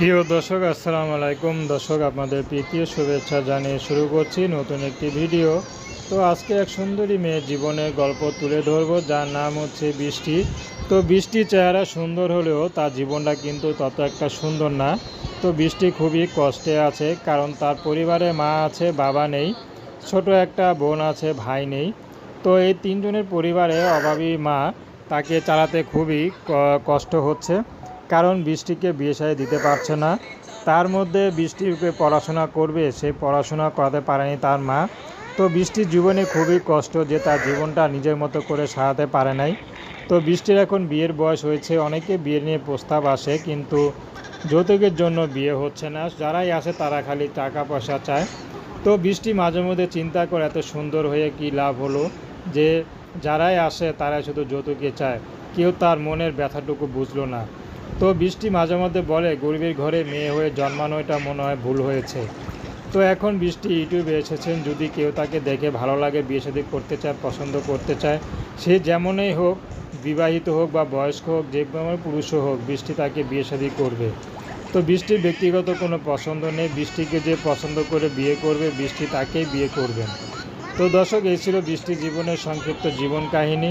প্রিয় দর্শক, আসসালামু আলাইকুম। দর্শক, আপনাদের প্রীতীয় শুভেচ্ছা জানিয়ে শুরু করছি নতুন একটি ভিডিও। তো আজকে এক সুন্দরী মেয়ের জীবনের গল্প তুলে ধরবো, যার নাম হচ্ছে বৃষ্টি। তো বৃষ্টির চেহারা সুন্দর হলেও তার জীবনটা কিন্তু তত একটা সুন্দর না। তো বৃষ্টি খুবই কষ্টে আছে, কারণ তার পরিবারে মা আছে, বাবা নেই, ছোট একটা বোন আছে, ভাই নেই। তো এই তিনজনের পরিবারে অভাবী মা তাকে চালাতে খুবই কষ্ট হচ্ছে। কারণ বৃষ্টিকে বিয়ে দিতে পারছে না। তার মধ্যে বৃষ্টিকে পড়াশোনা করবে, সে পড়াশোনা করাতে পারেনি তার মা। তো বৃষ্টির জীবনে খুবই কষ্ট যে তার জীবনটা নিজের মতো করে সারাতে পারে নাই। তো বৃষ্টির এখন বিয়ের বয়স হয়েছে, অনেকে বিয়ে নিয়ে প্রস্তাব আসে, কিন্তু যৌতুকের জন্য বিয়ে হচ্ছে না। যারাই আসে তারা খালি টাকা পয়সা চায়। তো বৃষ্টি মাঝে মধ্যে চিন্তা করে এত সুন্দর হয়ে কি লাভ হলো যে যারাই আসে তারাই শুধু যৌতুকে চায়। কেউ তার মনের ব্যথাটুকু বুঝলো না। তো বৃষ্টি মাঝে মধ্যে বলে, গরিবের ঘরে মেয়ে হয়ে জন্মানো এটা মনে হয় ভুল হয়েছে। তো এখন বৃষ্টি ইউটিউবে এসেছেন, যদি কেউ তাকে দেখে ভালো লাগে, বিয়ে শাদী করতে চায়, পছন্দ করতে চায়, সে যেমনই হোক, বিবাহিত হোক বা বয়স্ক হোক, যে পুরুষও হোক, বৃষ্টি তাকে বিয়ে শাদী করবে। তো বৃষ্টির ব্যক্তিগত কোনো পছন্দ নেই, বৃষ্টিকে যে পছন্দ করে বিয়ে করবে, বৃষ্টি তাকেই বিয়ে করবেন। তো দর্শক, এই ছিল বৃষ্টি জীবনের সংক্ষিপ্ত জীবন কাহিনী।